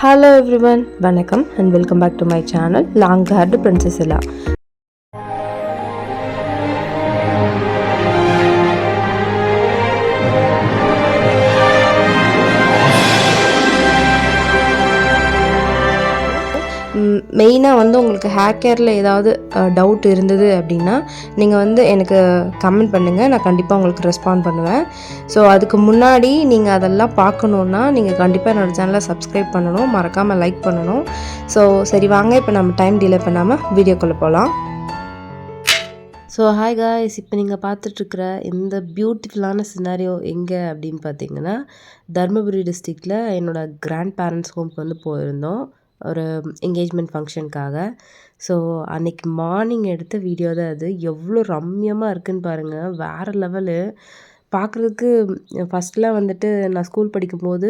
Hello every one வணக்கம் and welcome back to my channel long haired princess எல்லா மெயினாக வந்து உங்களுக்கு ஹேர் கேரில் ஏதாவது டவுட் இருந்தது அப்படின்னா நீங்கள் வந்து எனக்கு கமெண்ட் பண்ணுங்கள் நான் கண்டிப்பாக உங்களுக்கு ரெஸ்பாண்ட் பண்ணுவேன். ஸோ அதுக்கு முன்னாடி நீங்கள் அதெல்லாம் பார்க்கணுன்னா நீங்கள் கண்டிப்பாக என்னோடய சேனலை சப்ஸ்கிரைப் பண்ணணும். மறக்காமல் லைக் பண்ணணும். ஸோ சரி வாங்க. இப்போ நம்ம டைம் டிலே பண்ணாமல் வீடியோக்குள்ளே போகலாம் ஸோ ஹாய் காய்ஸ் இப்போ நீங்கள் பார்த்துட்ருக்குற இந்த பியூட்டிஃபுல்லான சினாரியோ எங்கே அப்படின்னு பார்த்தீங்கன்னா தருமபுரி டிஸ்ட்ரிக்டில் என்னோடய கிராண்ட் பேரண்ட்ஸ் ஹோம்க்கு வந்து போயிருந்தோம். ஒரு என்கேஜ்மெண்ட் ஃபங்க்ஷனுக்காக ஸோ அன்றைக்கி மார்னிங் எடுத்த வீடியோ தான் அது. எவ்வளோ ரம்யமாக இருக்குதுன்னு பாருங்கள் வேறு லெவலு பார்க்குறதுக்கு ஃபஸ்ட்லாம் வந்துட்டு நான் ஸ்கூல் படிக்கும்போது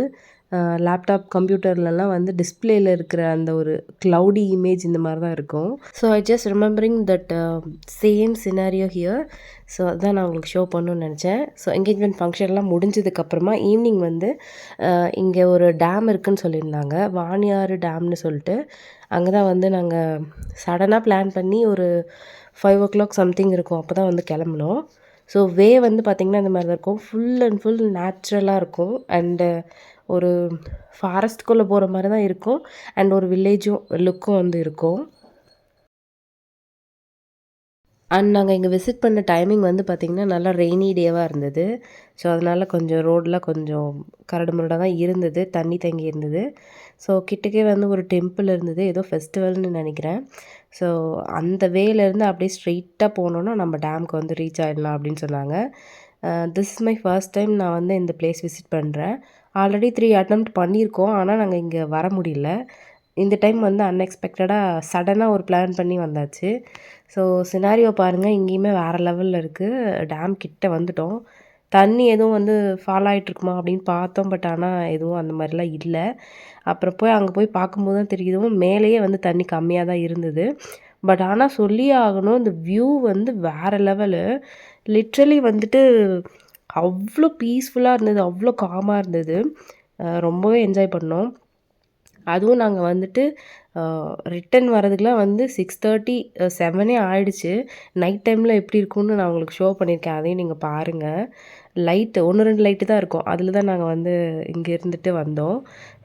லேப்டாப் கம்ப்யூட்டர்லலாம் வந்து டிஸ்பிளேயில் இருக்கிற அந்த ஒரு க்ளவுடி இமேஜ் இந்த மாதிரி தான் இருக்கும். So I just remembering that same scenario here so அதுதான் நான் உங்களுக்கு ஷோ பண்ணணும்னு நினச்சேன். ஸோ என்கேஜ்மெண்ட் ஃபங்க்ஷன்லாம் முடிஞ்சதுக்கப்புறமா ஈவினிங் வந்து இங்கே ஒரு டேம் இருக்குதுன்னு சொல்லியிருந்தாங்க. வாணியாறு டேம்னு சொல்லிட்டு. அங்கே தான் வந்து நாங்கள் சடனாக பிளான் பண்ணி ஒரு ஃபைவ் ஓ கிளாக் சம்திங் இருக்கும். அப்போ தான் வந்து கிளம்புனோம். ஸோ வே வந்து பார்த்திங்கன்னா இந்த மாதிரி தான் இருக்கும். ஃபுல் அண்ட் ஃபுல் நேச்சுரலாக இருக்கும். அண்டு ஒரு ஃபாரஸ்ட்குள்ளே போகிற மாதிரி தான் இருக்கும். அண்ட் ஒரு வில்லேஜும் லுக்கும் வந்து இருக்கும். அண்ட் நாங்கள் இங்கே விசிட் பண்ண டைமிங் வந்து பார்த்திங்கன்னா நல்லா ரெய்னி டேவாக இருந்தது. ஸோ அதனால் கொஞ்சம் ரோடெலாம் கொஞ்சம் கரடு முரடாக தான் இருந்தது. தண்ணி தங்கி இருந்தது. ஸோ கிட்டக்கே வந்து ஒரு டெம்பிள் இருந்தது. ஏதோ ஃபெஸ்டிவல்னு நினைக்கிறேன். ஸோ அந்த வேலேருந்து அப்படியே ஸ்ட்ரெயிட்டாக போனோன்னா நம்ம டேமுக்கு வந்து ரீச் ஆகிடலாம் அப்படின்னு சொன்னாங்க. This is my first time நான் வந்து இந்த பிளேஸ் விசிட் பண்ணுறேன் ஆல்ரெடி த்ரீ அட்டம் பண்ணியிருக்கோம். ஆனால் நாங்கள் இங்கே வர முடியல. இந்த டைம் வந்து அன்எக்ஸ்பெக்டடாக சடனாக ஒரு பிளான் பண்ணி வந்தாச்சு. ஸோ சினாரியோ பாருங்கள் இங்கேயுமே வேறு லெவலில் இருக்குது டேம் கிட்ட வந்துட்டோம். தண்ணி எதுவும் வந்து ஃபாலோ ஆகிட்ருக்குமா அப்படின்னு பார்த்தோம். பட் ஆனால் எதுவும் அந்த மாதிரிலாம் இல்லை. அப்புறம் போய் அங்கே போய் பார்க்கும்போது தான் தெரியுதுவும் மேலேயே வந்து தண்ணி கம்மியாக தான் இருந்தது. பட் ஆனால் சொல்லி ஆகணும். இந்த வியூ வந்து வேறு லெவலு லிட்ரலி வந்துட்டு அவ்வளோ பீஸ்ஃபுல்லாக இருந்தது அவ்வளோ காமாக இருந்தது. ரொம்பவே என்ஜாய் பண்ணோம். அதுவும் நாங்கள் வந்துட்டு ரிட்டன் வரதுக்குலாம் வந்து சிக்ஸ் தேர்ட்டி செவனே ஆயிடுச்சு. நைட் டைமில் எப்படி இருக்கும்னு நான் உங்களுக்கு ஷோ பண்ணியிருக்கேன். அதையும் நீங்கள் பாருங்கள் லைட்டு ஒன்று ரெண்டு லைட்டு தான் இருக்கும். அதில் தான் நாங்கள் வந்து இங்கே இருந்துட்டு வந்தோம்.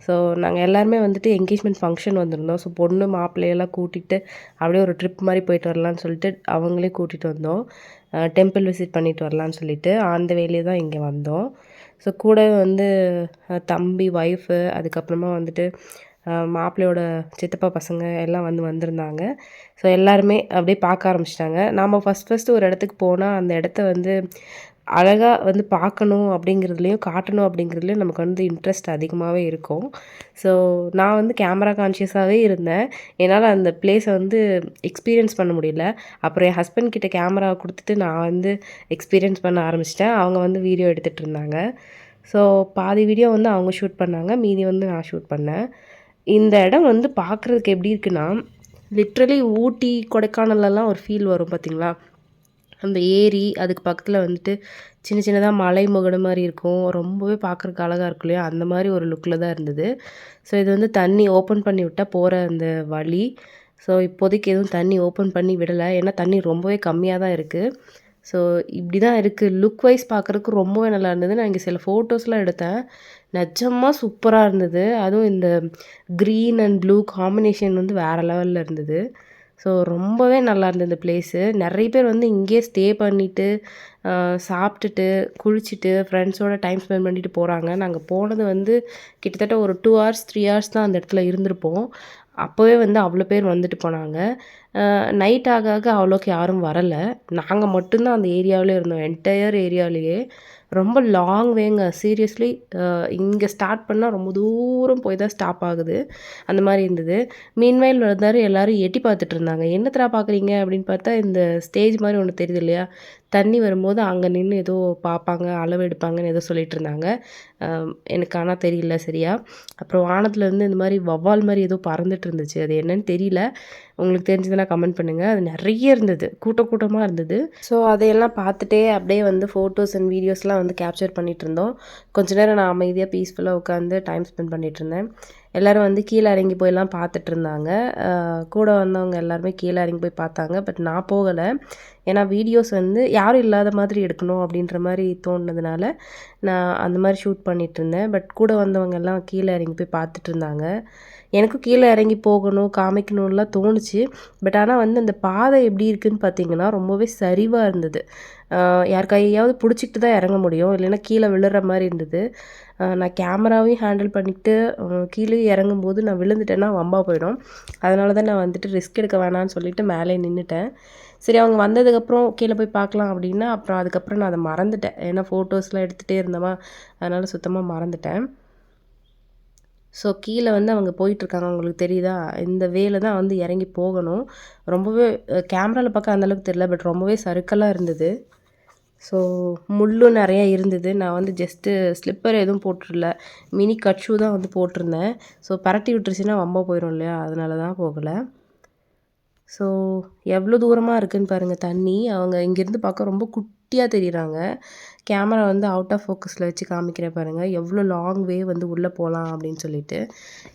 ஸோ நாங்கள் எல்லாருமே வந்துட்டு என்கேஜ்மெண்ட் ஃபங்க்ஷன் வந்திருந்தோம். ஸோ பொண்ணு மாப்பிள்ளையெல்லாம் கூட்டிகிட்டு அப்படியே ஒரு ட்ரிப் மாதிரி போயிட்டு வரலான்னு சொல்லிட்டு அவங்களே கூட்டிகிட்டு வந்தோம். டெம்பிள் விசிட் பண்ணிட்டு வரலான்னு சொல்லிட்டு அந்த வேலையே தான் இங்கே வந்தோம். ஸோ கூட வந்து தம்பி ஒய்ஃபு அதுக்கப்புறமா வந்துட்டு மாப்பிள்ளையோட சித்தப்பா பசங்க எல்லாம் வந்து வந்திருந்தாங்க. ஸோ எல்லாருமே அப்படியே பார்க்க ஆரம்பிச்சிட்டாங்க. நாம் ஃபஸ்ட் ஃபஸ்ட்டு ஒரு இடத்துக்கு போனால் அந்த இடத்த வந்து அழகாக வந்து பார்க்கணும் அப்படிங்கிறதுலையும் காட்டணும் அப்படிங்கிறதுலையும் நமக்கு வந்து இன்ட்ரெஸ்ட் அதிகமாகவே இருக்கும். ஸோ நான் வந்து கேமரா கான்ஷியஸாகவே இருந்தேன். என்னால் அந்த பிளேஸை வந்து எக்ஸ்பீரியன்ஸ் பண்ண முடியல. அப்புறம் என் ஹஸ்பண்ட் கிட்ட கேமரா கொடுத்துட்டு நான் வந்து எக்ஸ்பீரியன்ஸ் பண்ண ஆரம்பிச்சிட்டேன். அவங்க வந்து வீடியோ எடுத்துகிட்டு இருந்தாங்க. ஸோ பாதி வீடியோ வந்து அவங்க ஷூட் பண்ணாங்க. மீதி வந்து நான் ஷூட் பண்ணேன். இந்த இடம் வந்து பார்க்குறதுக்கு எப்படி இருக்குன்னா லிட்ரலி ஊட்டி கொடைக்கானல்லாம் ஒரு ஃபீல் வரும் பார்த்திங்களா அந்த ஏரி அதுக்கு பக்கத்தில் வந்துட்டு சின்ன சின்னதாக மலை முகடு மாதிரி இருக்கும். ரொம்பவே பார்க்குறக்கு அழகாக இருக்கும் இல்லையா? அந்த மாதிரி ஒரு லுக்கில் தான் இருந்தது. ஸோ இது வந்து தண்ணி ஓப்பன் பண்ணி விட்டால் போகிற அந்த வழி. ஸோ இப்போதைக்கு எதுவும் தண்ணி ஓப்பன் பண்ணி விடலை. ஏன்னா தண்ணி ரொம்பவே கம்மியாக தான் இருக்குது ஸோ இப்படி தான் இருக்குது லுக் வைஸ் பார்க்குறதுக்கு ரொம்பவே நல்லா இருந்தது. நான் இங்கே சில ஃபோட்டோஸ்லாம் எடுத்தேன். நிஜமாக சூப்பராக இருந்தது. அதுவும் இந்த க்ரீன் அண்ட் ப்ளூ காம்பினேஷன் வந்து வேறு லெவலில் இருந்தது. ஸோ ரொம்பவே நல்லா இருந்தது இந்த பிளேஸு நிறைய பேர் வந்து இங்கேயே ஸ்டே பண்ணிவிட்டு சாப்பிட்டுட்டு குளிச்சுட்டு ஃப்ரெண்ட்ஸோட டைம் ஸ்பெண்ட் பண்ணிட்டு போகிறாங்க நாங்கள் போனது வந்து கிட்டத்தட்ட ஒரு டூ ஹவர்ஸ் த்ரீ ஹவர்ஸ் தான் அந்த இடத்துல இருந்திருப்போம். அப்போவே வந்து அவ்வளோ பேர் வந்துட்டு போனாங்க. நைட் ஆக ஆக அவ்வளோக்கு யாரும் வரலை. நாங்கள் மட்டும்தான் அந்த ஏரியாவிலே இருந்தோம். என்டையர் ஏரியாவிலேயே ரொம்ப லாங் வேங்க. சீரியஸ்லி இங்கே ஸ்டார்ட் பண்ணால் ரொம்ப தூரம் போய் தான் ஸ்டாப் ஆகுது. அந்த மாதிரி இருந்தது. மீன்வயல் வந்தார் எல்லோரும் எட்டி பார்த்துட்டு இருந்தாங்க. என்னத்தரா பார்க்குறீங்க அப்படின்னு பார்த்தா இந்த ஸ்டேஜ் மாதிரி ஒன்று தெரியுது இல்லையா? தண்ணி வரும்போது அங்கே நின்று ஏதோ பார்ப்பாங்க அளவு எடுப்பாங்கன்னு ஏதோ சொல்லிட்டு இருந்தாங்க எனக்கு ஆனால் தெரியல சரியா. அப்புறம் வானத்துலேருந்து இந்த மாதிரி வவ்வால் மாதிரி ஏதோ பறந்துட்டு இருந்துச்சு. அது என்னன்னு தெரியல. உங்களுக்கு தெரிஞ்சதுன்னா கமெண்ட் பண்ணுங்கள் அது நிறைய இருந்தது. கூட்ட கூட்டமாக இருந்தது. ஸோ அதையெல்லாம் பார்த்துட்டே அப்படியே வந்து ஃபோட்டோஸ் அண்ட் வீடியோஸ்லாம் வந்து கேப்சர் பண்ணிகிட்டு இருந்தோம். கொஞ்ச நேரம் நான் அமைதியாக பீஸ்ஃபுல்லாக உட்காந்து டைம் ஸ்பெண்ட் பண்ணிகிட்டு இருந்தேன். எல்லோரும் வந்து கீழே இறங்கி போயெல்லாம் பார்த்துட்டு இருந்தாங்க கூட வந்தவங்க எல்லாருமே கீழே இறங்கி போய் பார்த்தாங்க. பட் நான் போகலை. ஏன்னா வீடியோஸ் வந்து யாரும் இல்லாத மாதிரி எடுக்கணும் அப்படின்ற மாதிரி தோணுனதுனால நான் அந்த மாதிரி ஷூட் பண்ணிகிட்டு இருந்தேன் பட் கூட வந்தவங்க எல்லாம் கீழே இறங்கி போய் பார்த்துட்டு இருந்தாங்க எனக்கும் கீழே இறங்கி போகணும் காமிக்கணும்லாம் தோணுச்சு. பட் ஆனால் வந்து அந்த பாதை எப்படி இருக்குதுன்னு பார்த்தீங்கன்னா ரொம்பவே சரிவாக இருந்தது. யார் கையாவது பிடிச்சிக்கிட்டு தான் இறங்க முடியும். இல்லைன்னா கீழே விழுற மாதிரி இருந்தது. நான் கேமராவையும் ஹேண்டில் பண்ணிக்கிட்டு கீழே இறங்கும்போது நான் விழுந்துட்டேன்னா வம்பா போயிடும். அதனால தான் நான் வந்துட்டு ரிஸ்க் எடுக்க வேணான்னு சொல்லிட்டு மேலே நின்றுட்டேன் சரி அவங்க வந்ததுக்கப்புறம் கீழே போய் பார்க்கலாம் அப்படின்னா அப்புறம் அதுக்கப்புறம் நான் அதை மறந்துட்டேன். ஏன்னா ஃபோட்டோஸ்லாம் எடுத்துகிட்டே இருந்தோமா அதனால் சுத்தமாக மறந்துட்டேன். ஸோ கீழே வந்து அவங்க போயிட்டுருக்காங்க. அவங்களுக்கு தெரியுதா? இந்த வேல தான் வந்து இறங்கி போகணும். ரொம்பவே கேமராவில் பார்க்க அந்தளவுக்கு தெரியல. பட் ரொம்பவே சறுக்கலாக இருந்தது. ஸோ முள்ளும் நிறையா இருந்தது. நான் வந்து ஜஸ்ட்டு ஸ்லிப்பர் எதுவும் போட்டுருல மினி கட் ஷூ தான் வந்து போட்டிருந்தேன். ஸோ பரட்டி விட்டுருச்சுன்னா வம்ப போயிடும் இல்லையா? அதனால தான் போகலை. ஸோ எவ்வளோ தூரமாக இருக்குதுன்னு பாருங்கள் தண்ணி. அவங்க இங்கேருந்து பார்க்க ரொம்ப குட்டியாக தெரியுறாங்க. கேமரா வந்து அவுட் ஆஃப் ஃபோக்கஸில் வச்சு காமிக்கிறேன் பாருங்கள் எவ்வளோ லாங் வே வந்து உள்ளே போகலாம் அப்படின்னு சொல்லிட்டு.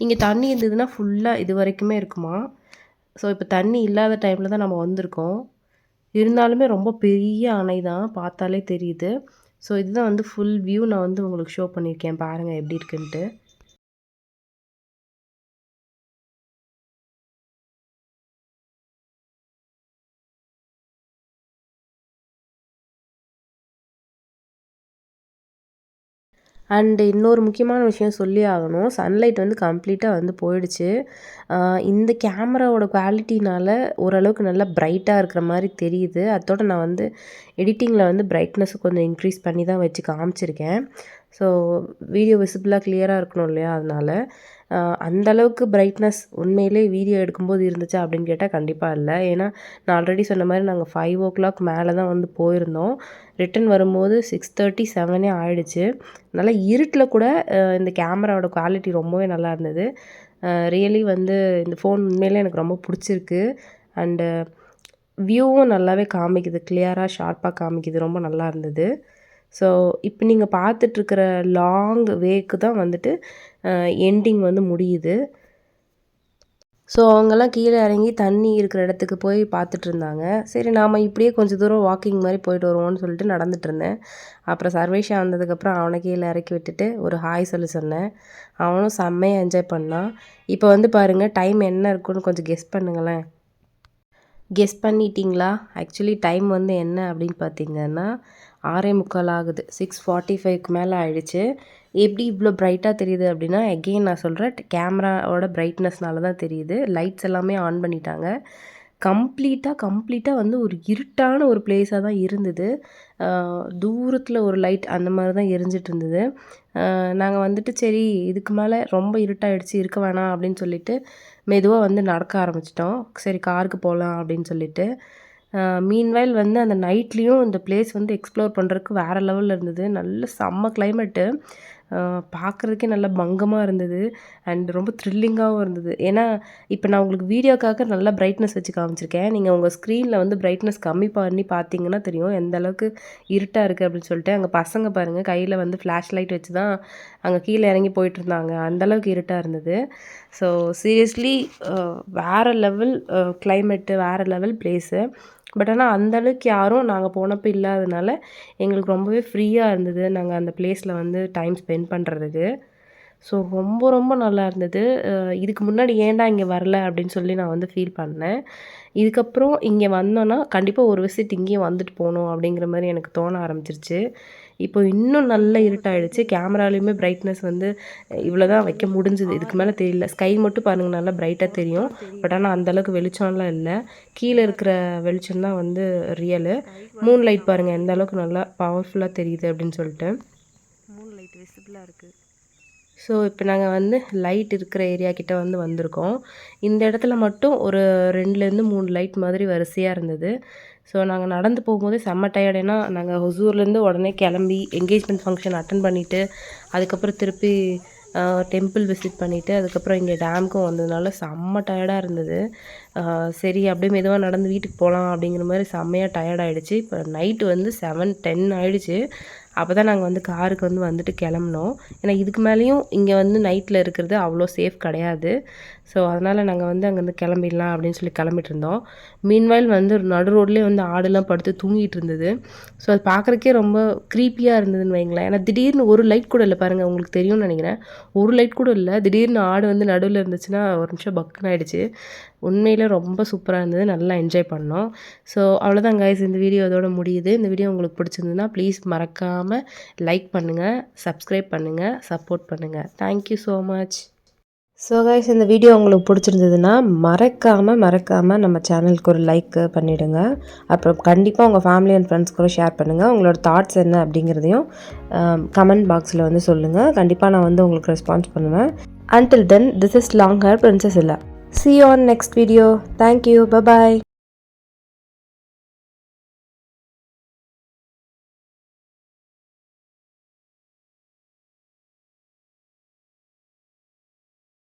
இங்கே தண்ணி இருந்ததுன்னா ஃபுல்லாக இது வரைக்குமே இருக்குமா? ஸோ இப்போ தண்ணி இல்லாத டைமில் தான் நம்ம வந்திருக்கோம். இருந்தாலுமே ரொம்ப பெரிய அணை தான் பார்த்தாலே தெரியுது. ஸோ இதுதான் வந்து ஃபுல் வியூ நான் வந்து உங்களுக்கு ஷோ பண்ணியிருக்கேன் பாருங்கள் எப்படி இருக்குன்ட்டு. அண்டு இன்னொரு முக்கியமான விஷயம் சொல்லி ஆகணும். சன்லைட் வந்து கம்ப்ளீட்டாக வந்து போயிடுச்சு. இந்த கேமராவோட குவாலிட்டினால் ஓரளவுக்கு நல்லா ப்ரைட்டாக இருக்கிற மாதிரி தெரியுது. அதோட நான் வந்து எடிட்டிங்கில் வந்து பிரைட்னஸ் கொஞ்சம் இன்க்ரீஸ் பண்ணி தான் வச்சு காமிச்சிருக்கேன். ஸோ வீடியோ விசிபிளாக கிளியராக இருக்கணும் இல்லையா? அதனால். அந்தளவுக்கு பிரைட்னஸ் உண்மையிலே வீடியோ எடுக்கும்போது இருந்துச்சா அப்படின்னு கேட்டால் கண்டிப்பாக இல்லை. ஏன்னா நான் ஆல்ரெடி சொன்ன மாதிரி நாங்கள் ஃபைவ் ஓ கிளாக் மேலே தான் வந்து போயிருந்தோம். ரிட்டன் வரும்போது சிக்ஸ் தேர்ட்டி செவனே ஆயிடுச்சு. நல்லா இருட்டில் கூட இந்த கேமராவோட குவாலிட்டி ரொம்பவே நல்லா இருந்தது. ரியலி வந்து இந்த ஃபோன் உண்மையிலே எனக்கு ரொம்ப பிடிச்சிருக்கு. அண்டு வியூவும் நல்லாவே காமிக்குது. கிளியராக ஷார்ப்பாக காமிக்குது. ரொம்ப நல்லா இருந்தது. ஸோ இப்போ நீங்கள் பார்த்துட்ருக்கிற லாங் வேக்கு தான் வந்துட்டு எண்டிங் வந்து முடியுது. ஸோ அவங்கெல்லாம் கீழே இறங்கி தண்ணி இருக்கிற இடத்துக்கு போய் பார்த்துட்டு இருந்தாங்க. சரி நாம் இப்படியே கொஞ்சம் தூரம் வாக்கிங் மாதிரி போயிட்டு வருவோம்னு சொல்லிட்டு நடந்துட்டு இருந்தேன். அப்புறம் சர்வேஷன் வந்ததுக்கப்புறம் அவனை கீழே இறக்கி விட்டுட்டு ஒரு ஹாய் சொல்லி சொன்னேன். அவனும் செம்மையாக என்ஜாய் பண்ணான். இப்போ வந்து பாருங்கள் டைம் என்ன இருக்குன்னு கொஞ்சம் கெஸ் பண்ணுங்களேன். கெஸ் பண்ணிட்டீங்களா? ஆக்சுவலி டைம் வந்து என்ன அப்படின்னு பார்த்தீங்கன்னா ஆறே முக்கால் ஆகுது. சிக்ஸ் ஃபார்ட்டி ஃபைவ்க்கு மேலே ஆயிடுச்சு. எப்படி இவ்வளோ ப்ரைட்டாக தெரியுது அப்படின்னா எகெயின் நான் சொல்கிறேன் கேமராவோட ப்ரைட்னஸ்னால தான் தெரியுது. லைட்ஸ் எல்லாமே ஆன் பண்ணிட்டாங்க. கம்ப்ளீட்டாக கம்ப்ளீட்டாக வந்து ஒரு இருட்டான ஒரு பிளேஸாக தான் இருந்தது. தூரத்தில் ஒரு லைட் அந்த மாதிரி தான் எரிஞ்சிட்டு இருந்தது. நாங்கள் வந்துட்டு சரி இதுக்கு மேலே ரொம்ப இருட்டாயிடுச்சு இருக்க வேணாம் அப்படின்னு சொல்லிட்டு மெதுவாக வந்து நடக்க ஆரம்பிச்சிட்டோம். சரி காருக்கு போகலாம் அப்படின்னு சொல்லிட்டு. மீன்வைல் வந்து அந்த நைட்லேயும் இந்த பிளேஸ் வந்து எக்ஸ்ப்ளோர் பண்ணுறதுக்கு வேறு லெவலில் இருந்தது. நல்ல செம்ம கிளைமேட்டு பார்க்குறதுக்கே நல்லா பங்கமாக இருந்தது. அண்ட் ரொம்ப த்ரில்லிங்காகவும் இருந்தது. ஏன்னா இப்போ நான் உங்களுக்கு வீடியோக்காக நல்லா பிரைட்னஸ் வச்சு காமிச்சிருக்கேன். நீங்கள் உங்கள் ஸ்க்ரீனில் வந்து பிரைட்னஸ் கம்மி பண்ணி பார்த்தீங்கன்னா தெரியும். எந்த அளவுக்கு இருட்டாக இருக்குது அப்படின்னு சொல்லிட்டு. அங்கே பசங்க பாருங்கள் கையில் வந்து ஃப்ளாஷ் லைட் வச்சு தான் அங்கே கீழே இறங்கி போயிட்டு இருந்தாங்க. அந்தளவுக்கு இருட்டாக இருந்தது. ஸோ சீரியஸ்லி வேறு லெவல் கிளைமேட்டு வேறு லெவல் பிளேஸு பட் ஆனால் அந்தளவுக்கு யாரும் நாங்கள் போனப்போ இல்லாதனால எங்களுக்கு ரொம்பவே ஃப்ரீயாக இருந்தது. நாங்கள் அந்த பிளேஸில் வந்து டைம் ஸ்பெண்ட் பண்ணுறதுக்கு ஸோ ரொம்ப ரொம்ப நல்லா இருந்தது. இதுக்கு முன்னாடி ஏன்டா இங்கே வரல அப்படின்னு சொல்லி நான் வந்து ஃபீல் பண்ணேன். இதுக்கப்புறம் இங்கே வந்தோன்னா கண்டிப்பாக ஒரு விசிட் இங்கேயும் வந்துட்டு போகணும் அப்படிங்கிற மாதிரி எனக்கு தோண ஆரம்பிச்சிருச்சு. இப்போ இன்னும் நல்ல இருட்டாயிடுச்சு. கேமராலையுமே பிரைட்னஸ் வந்து இவ்வளோ தான் வைக்க முடிஞ்சுது. இதுக்கு மேலே தெரியல. ஸ்கை மட்டும் பாருங்கள் நல்லா பிரைட்டாக தெரியும். பட் ஆனால் அந்தளவுக்கு வெளிச்சம்லாம் இல்லை. கீழே இருக்கிற வெளிச்சம் தான் வந்து ரியலு மூன் லைட் பாருங்கள் எந்த அளவுக்கு நல்லா பவர்ஃபுல்லாக தெரியுது அப்படின்னு சொல்லிட்டு. மூன் லைட் விசிபிளாக இருக்குது ஸோ இப்போ நாங்கள் வந்து லைட் இருக்கிற ஏரியா கிட்ட வந்து வந்திருக்கோம். இந்த இடத்துல மட்டும் ஒரு ரெண்டுலேருந்து மூணு லைட் மாதிரி வரிசையாக இருந்தது. ஸோ நாங்கள் நடந்து போகும்போது செம்ம டயர்டு ஏன்னா நாங்கள் ஹொசூர்லேருந்து உடனே கிளம்பி என்கேஜ்மெண்ட் ஃபங்க்ஷன் அட்டன் பண்ணிவிட்டு அதுக்கப்புறம் திருப்பி டெம்பிள் விசிட் பண்ணிவிட்டு அதுக்கப்புறம் இங்கே டேமுக்கும் வந்ததுனால செம்ம டயர்டாக இருந்தது. சரி அப்படியே மெதுவாக நடந்து வீட்டுக்கு போகலாம் அப்படிங்கிற மாதிரி செம்மையாக டயர்டாகிடுச்சு இப்போ நைட்டு வந்து செவன் டென் ஆகிடுச்சு அப்போ தான் நாங்கள் வந்து காருக்கு வந்து வந்துட்டு கிளம்புனோம். ஏன்னா இதுக்கு மேலேயும் இங்கே வந்து நைட்டில் இருக்கிறது அவ்வளோ சேஃப் கிடையாது. ஸோ அதனால் நாங்கள் வந்து அங்கேருந்து கிளம்பிடலாம் அப்படின்னு சொல்லி கிளம்பிட்டு இருந்தோம். மீன்வாயில் வந்து நடு ரோட்லேயே வந்து ஆடுலாம் படுத்து தூங்கிட்டு இருந்தது. ஸோ அது பார்க்குறக்கே ரொம்ப க்ரீப்பியாக இருந்ததுன்னு வைங்களேன். ஏன்னா திடீர்னு ஒரு லைட் கூட இல்லை பாருங்கள் உங்களுக்கு தெரியும்னு நினைக்கிறேன். ஒரு லைட் கூட இல்லை. திடீர்னு ஆடு வந்து நடுவில் இருந்துச்சுன்னா ஒரு நிமிஷம் பக்குன்னு ஆகிடுச்சு உண்மையில் ரொம்ப சூப்பராக இருந்தது. நல்லா என்ஜாய் பண்ணோம். ஸோ அவ்வளோதான் கைஸ் இந்த வீடியோ இதோட முடியுது. இந்த வீடியோ உங்களுக்கு பிடிச்சிருந்ததுன்னா ப்ளீஸ் மறக்காமல் லைக் பண்ணுங்கள் சப்ஸ்கிரைப் பண்ணுங்கள் சப்போர்ட் பண்ணுங்கள் thank you so much so guys இந்த வீடியோ உங்களுக்கு பிடிச்சிருந்ததுன்னா மறக்காமல் மறக்காமல் நம்ம சேனலுக்கு ஒரு லைக் பண்ணிவிடுங்க அப்புறம் கண்டிப்பாக உங்கள் ஃபேமிலி அண்ட் ஃப்ரெண்ட்ஸ் கூட ஷேர் பண்ணுங்கள் உங்களோட தாட்ஸ் என்ன அப்படிங்கிறதையும் கமெண்ட் பாக்ஸில் வந்து சொல்லுங்கள் கண்டிப்பாக நான் வந்து உங்களுக்கு ரெஸ்பான்ஸ் பண்ணுவேன். Until then this is long hair princess இல்லை see you on next video. Thank you. Bye bye